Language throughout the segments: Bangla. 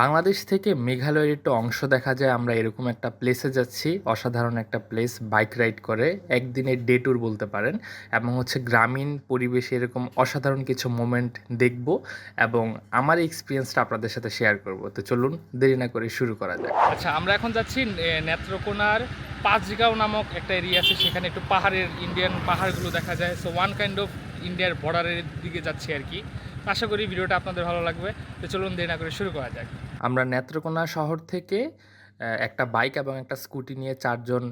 বাংলাদেশ থেকে মেঘালয়ের একটু অংশ দেখা যায়, আমরা এরকম একটা প্লেসে যাচ্ছি, অসাধারণ একটা প্লেস বাইক রাইড করে, একদিনের ডে ট্যুর বলতে পারেন, এবং হচ্ছে গ্রামীণ পরিবেশে এরকম অসাধারণ কিছু মোমেন্ট দেখব, এবং আমার এক্সপিরিয়েন্সটা আপনাদের সাথে শেয়ার করব। তো চলুন, দেরি না করে শুরু করা যাক। আচ্ছা আমরা এখন যাচ্ছি নেত্রকোনার পাঁচগাঁও নামক একটা এরিয়া আছে, সেখানে একটু পাহাড়ের ইন্ডিয়ান পাহাড়গুলো দেখা যায়। সো ওয়ান কাইন্ড অফ ইন্ডিয়ার বর্ডারের দিকে যাচ্ছি আর কি। আশা করি ভিডিওটা আপনাদের ভালো লাগবে। তো চলুন, দেরি না করে শুরু করা যাক। আমরা নেত্রকোনা শহর থেকে একটা বাইক এবং একটা স্কুটি নিয়ে চারজন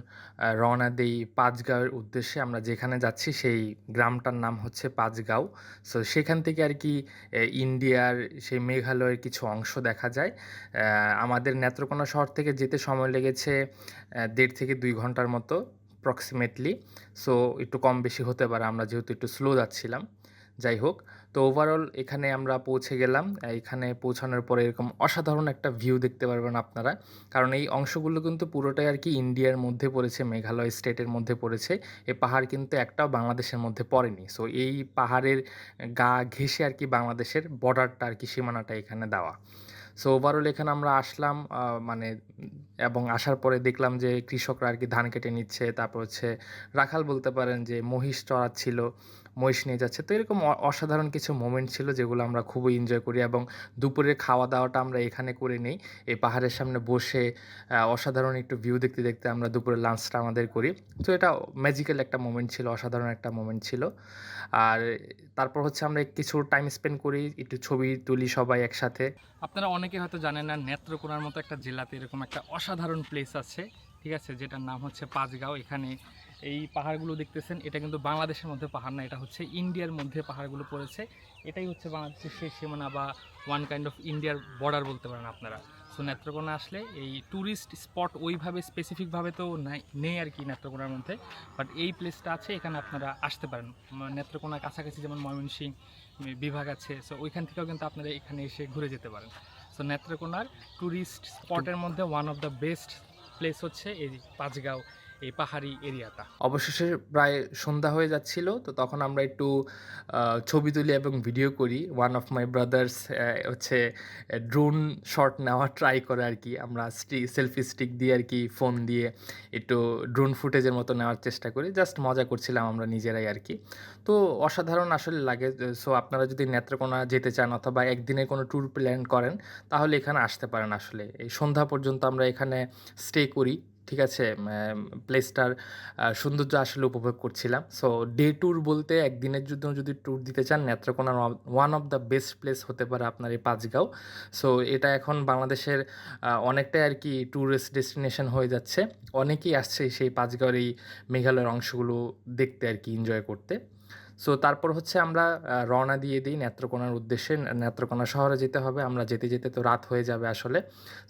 রওনা দেই পাঁচগাঁওয়ের উদ্দেশ্যে। আমরা যেখানে যাচ্ছি সেই গ্রামটার নাম হচ্ছে পাঁচগাঁও। সো সেখান থেকে আর কি ইন্ডিয়ার সেই মেঘালয়ের কিছু অংশ দেখা যায়। আমাদের নেত্রকোনা শহর থেকে যেতে সময় লেগেছে দেড় থেকে দুই ঘণ্টার মতো প্রক্সিমেটলি সো একটু কম বেশি হতে পারে, আমরা যেহেতু একটু স্লো যাচ্ছিলাম। যাই হোক, তো ওভারঅল এখানে আমরা পৌঁছে গেলাম। এখানে পৌঁছানোর পরে এরকম অসাধারণ একটা ভিউ দেখতে পারবেন আপনারা। কারণ এই অংশগুলো কিন্তু পুরোটাই আর কি ইন্ডিয়ার মধ্যে পড়েছে, মেঘালয় স্টেটের মধ্যে পড়েছে। এ পাহাড় কিন্তু একটাও বাংলাদেশের মধ্যে পড়েনি। সো এই পাহাড়ের গা ঘেঁষে আর কি বাংলাদেশের বর্ডারটা আর কি সীমানাটা এখানে দেওয়া। সো ওভারঅল এখানে আমরা আসলাম মানে এবং আসার পরে দেখলাম যে কৃষকরা আর কি ধান কেটে নিচ্ছে। তারপর হচ্ছে রাখাল বলতে পারেন যে মহিষ চড়াচ্ছিল, মহিষ নিয়ে যাচ্ছে। তো এরকম অসাধারণ কিছু মোমেন্ট ছিল যেগুলো আমরা খুবই এনজয় করি এবং দুপুরের খাওয়া দাওয়াটা আমরা এখানে করে নিই। এই পাহাড়ের সামনে বসে অসাধারণ একটু ভিউ দেখতে দেখতে আমরা দুপুরের লাঞ্চটা আমাদের করি। তো এটা ম্যাজিক্যাল একটা মোমেন্ট ছিল, অসাধারণ একটা মোমেন্ট ছিল। আর তারপর হচ্ছে আমরা কিছু টাইম স্পেন্ড করি, একটু ছবি তুলি সবাই একসাথে। আপনারা অনেকে হয়তো জানেন না, নেত্রকোনার মতো একটা জেলাতে এরকম একটা অসাধারণ প্লেস আছে, ঠিক আছে? যেটার নাম হচ্ছে পাঁচগাঁও। এখানে এই পাহাড়গুলো দেখতেছেন, এটা কিন্তু বাংলাদেশের মধ্যে পাহাড় না, এটা হচ্ছে ইন্ডিয়ার মধ্যে পাহাড়গুলো পড়েছে। এটাই হচ্ছে বাংলাদেশের শেষ সীমানা বা ওয়ান কাইন্ড অফ ইন্ডিয়ার বর্ডার বলতে পারেন আপনারা। সো নেত্রকোনা আসলে এই ট্যুরিস্ট স্পট ওইভাবে স্পেসিফিকভাবে তো নাই- আর কি নেত্রকোনার মধ্যে। বাট এই প্লেসটা আছে, এখানে আপনারা আসতে পারেন। নেত্রকোনার কাছাকাছি যেমন ময়মনসিংহ বিভাগ আছে। সো ওইখান থেকেও কিন্তু আপনারা এখানে এসে ঘুরে যেতে পারেন। সো নেত্রকোনার ট্যুরিস্ট স্পটের মধ্যে one of the best place হচ্ছে এই পাঁচগাঁও। এই পাহাড়ি এরিয়াটা। অবশেষে প্রায় সন্ধ্যা হয়ে যাচ্ছিল, তো তখন আমরা একটু ছবি তুলি এবং ভিডিও করি। ওয়ান অফ মাই ব্রাদার্স হচ্ছে ড্রোন শট নেওয়া ট্রাই করে আর কি। আমরা সেলফি স্টিক দিয়ে আর কি ফোন দিয়ে একটু ড্রোন ফুটেজের মতো নেওয়ার চেষ্টা করি। জাস্ট মজা করছিলাম আমরা নিজেরাই আর কি। তো অসাধারণ আসলে লাগে সো আপনারা যদি নেত্রকোনা যেতে চান অথবা একদিনের কোনো ট্যুর প্ল্যান করেন, তাহলে এখানে আসতে পারেন আসলে। এই সন্ধ্যা পর্যন্ত আমরা এখানে স্টে করি। ঠিক আছে প্লেসটার সৌন্দর্য আসলে উপভোগ করছিলাম। সো ডে ট্যুর বলতে একদিনের জন্য যদি ট্যুর দিতে চান, Netrokona one of the best place হতে পারে আপনার এই পাঁচগাঁও। সো এটা এখন বাংলাদেশের অনেকটাই আর কি ট্যুরিস্ট ডেস্টিনেশন হয়ে যাচ্ছে। অনেকেই আসছে সেই পাঁচগাঁওয়ের এই মেঘালয়ের অংশগুলো দেখতে আর কি এনজয় করতে। সো তারপর হচ্ছে আমরা রওনা দিয়ে দিই নেত্রকোনার উদ্দেশ্যে। নেত্রকোনা শহরে যেতে হবে। আমরা যেতে যেতে তো রাত হয়ে যাবে আসলে।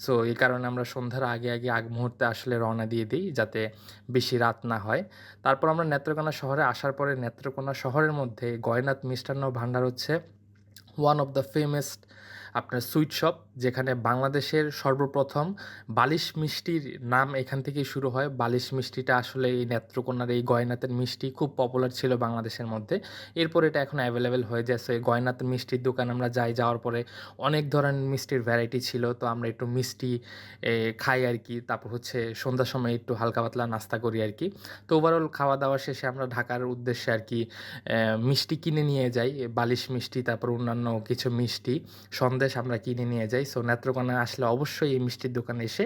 সো এই কারণে আমরা সন্ধ্যার আগে আগে আগ মুহূর্তে আসলে রওনা দিয়ে দিই যাতে বেশি রাত না হয়। তারপর আমরা নেত্রকোনা শহরে আসার পরে নেত্রকোনা শহরের মধ্যে গয়নাথ মিষ্টান্ন ভাণ্ডার হচ্ছে। ওয়ান অফ দ্য ফেমাস আপনার সুইট শপ, যেখানে বাংলাদেশের সর্বপ্রথম বালিশ মিষ্টির নাম এখান থেকেই শুরু হয়। বালিশ মিষ্টিটা আসলে এই নেত্রকোনার এই গয়নাথের মিষ্টি খুব পপুলার ছিল বাংলাদেশের মধ্যে। এরপর এটা এখন অ্যাভেলেবেল হয়ে যাচ্ছে এই মিষ্টির দোকান আমরা যাই, যাওয়ার পরে অনেক ধরনের মিষ্টির ভ্যারাইটি ছিল। তো আমরা একটু মিষ্টি খাই আর কি। তারপর হচ্ছে সন্ধ্যার সময় একটু হালকা পাতলা নাস্তা করি আর কি। তো ওভারঅল খাওয়া দাওয়া শেষে আমরা ঢাকার উদ্দেশ্যে আর কি মিষ্টি কিনে নিয়ে যাই। বালিশ মিষ্টি, তারপর অন্যান্য কিছু মিষ্টি। সন্দেশ আমরা কিনে নিয়ে যাই। সো নেত্রকোনা আসলে অবশ্যই এই মিষ্টির দোকানে এসে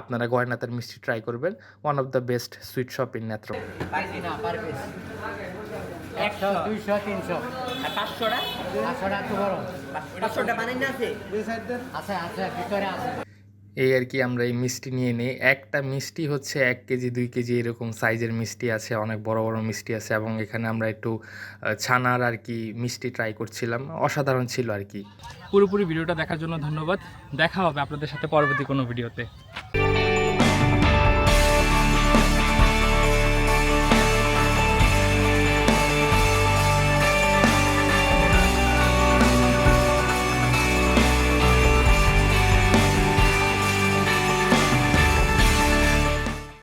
আপনারা গয়নাতার মিষ্টি ট্রাই করবেন। One of the best sweet shop in Netrokona একশো দুইশো তিনশো। আর পাঁচশোটা? পাঁচশো টাকা বড়। পাঁচশোটা বানাই না আছে? আছে আছে ভিতরে আছে। এই আর কি আমরা এই মিষ্টি নিয়ে নিই। একটা মিষ্টি হচ্ছে এক কেজি, দুই কেজি এরকম সাইজের মিষ্টি আছে, অনেক বড় বড় মিষ্টি আছে এবং এখানে আমরা একটু ছানার আর কি মিষ্টি ট্রাই করছিলাম। অসাধারণ ছিল আর কি। পুরোপুরি ভিডিওটা দেখার জন্য ধন্যবাদ। দেখা হবে আপনাদের সাথে পরবর্তী কোনো ভিডিওতে।